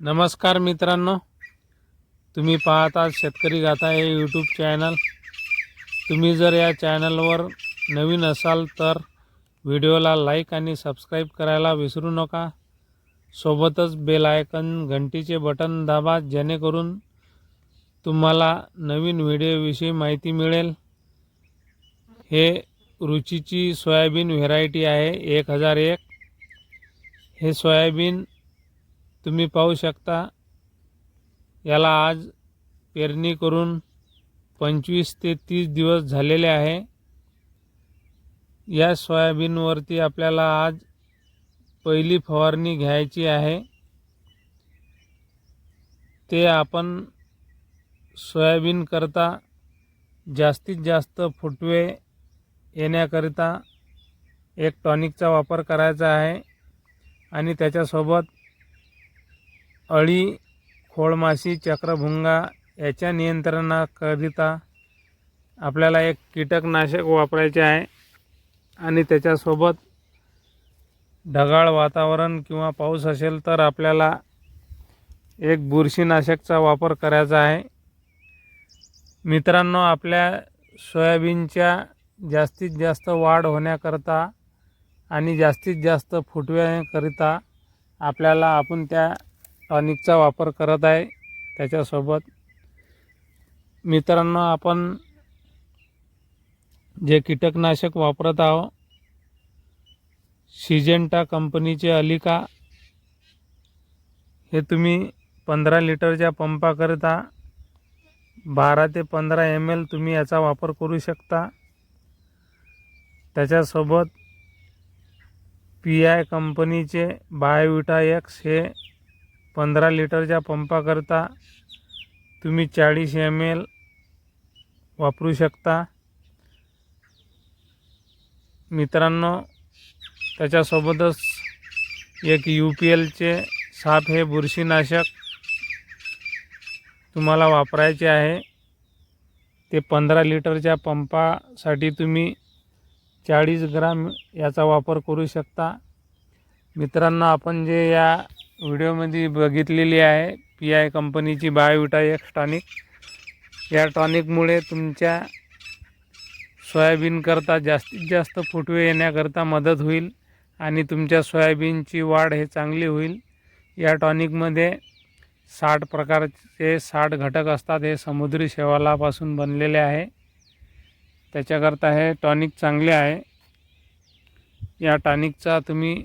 नमस्कार मित्रांनो. तुम्ही पाहता शेतकरी गाथा हे यूट्यूब चॅनल तुम्ही जर या चॅनलवर नवीन असाल तर व्हिडिओला लाईक आणि सबस्क्राईब करायला विसरू नका. सोबतच बेल आयकन घंटीचे बटन दाबा जेणेकरून तुम्हाला नवीन व्हिडिओविषयी माहिती मिळेल. हे रुचीची सोयाबीन व्हेरायटी आहे एक हजार एक. हे सोयाबीन तुम्ही पाहू शकता याला आज पेरणी करून पंचवीस ते तीस दिवस झालेले आहे. या सोयाबीनवरती आपल्याला आज पहिली फवारणी घ्यायची आहे. ते आपण सोयाबीनकरता जास्तीत जास्त फुटवे येण्याकरिता एक टॉनिकचा वापर करायचा आहे आणि त्याच्यासोबत अळी खोळमाशी चक्रभुंगा याच्या नियंत्रणाकरिता आपल्याला एक कीटकनाशक वापरायचे आहे आणि त्याच्यासोबत ढगाळ वातावरण किंवा पाऊस असेल तर आपल्याला एक बुरशीनाशकचा वापर करायचा आहे. मित्रांनो आपल्या सोयाबीनच्या जास्तीत जास्त वाढ होण्याकरता आणि जास्तीत जास्त फुटव्याकरिता आपल्याला आपण त्या टॉनिकचा वापर करत आहे त्याच्यासोबत. मित्रांनो आपण जे कीटकनाशक वापरत आहो सिजेंटा कंपनीचे अलिका हे तुम्ही पंधरा लिटरच्या पंपाकरिता बारा ते पंधरा एम एल तुम्ही याचा वापर करू शकता. त्याच्यासोबत पी आय कंपनीचे बायोविटा एक्स हे पंधरा लिटरच्या पंपाकरता तुम्ही चाळीस एम एल वापरू शकता. मित्रांनो त्याच्यासोबतच एक यू पी एलचे साप हे बुरशीनाशक तुम्हाला वापरायचे आहे. ते पंधरा लिटरच्या पंपासाठी तुम्ही चाळीस ग्राम याचा वापर करू शकता. मित्रांनो आपण जे या व्हिडिओमध्ये बघितलेली आहे पी आय कंपनीची बायोविटा एक्स टॉनिक. या टॉनिकमुळे तुमच्या सोयाबीनकरता जास्तीत जास्त फुटवे येण्याकरता मदत होईल आणि तुमच्या सोयाबीनची वाढ हे चांगली होईल. या टॉनिकमध्ये साठ प्रकारचे साठ घटक असतात हे समुद्री शेवालापासून बनलेले आहे. त्याच्याकरता हे टॉनिक चांगले आहे. या टॉनिकचा तुम्ही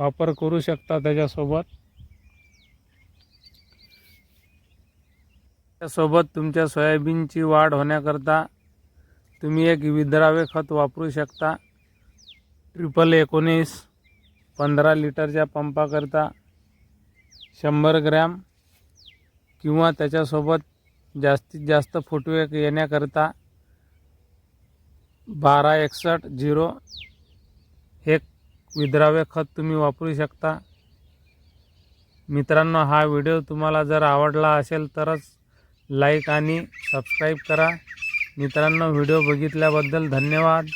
वापर करू शकता त्याच्यासोबत. त्यासोबत तुमच्या सोयाबीनची वाढ होण्याकरता तुम्ही एक विद्रावे खत वापरू शकता. ट्रिपल एकोणीस पंधरा लिटरच्या पंपाकरता शंभर ग्रॅम किंवा त्याच्यासोबत जास्तीत जास्त फुटवे येण्याकरता बारा एकसष्ट झिरो एक विद्राव्य खत तुम्ही वापरू शकता. मित्रांनो हा व्हिडिओ तुम्हाला जर आवडला असेल तरच लाईक आणि सबस्क्राईब करा. मित्रांनो व्हिडिओ बघितल्याबद्दल धन्यवाद.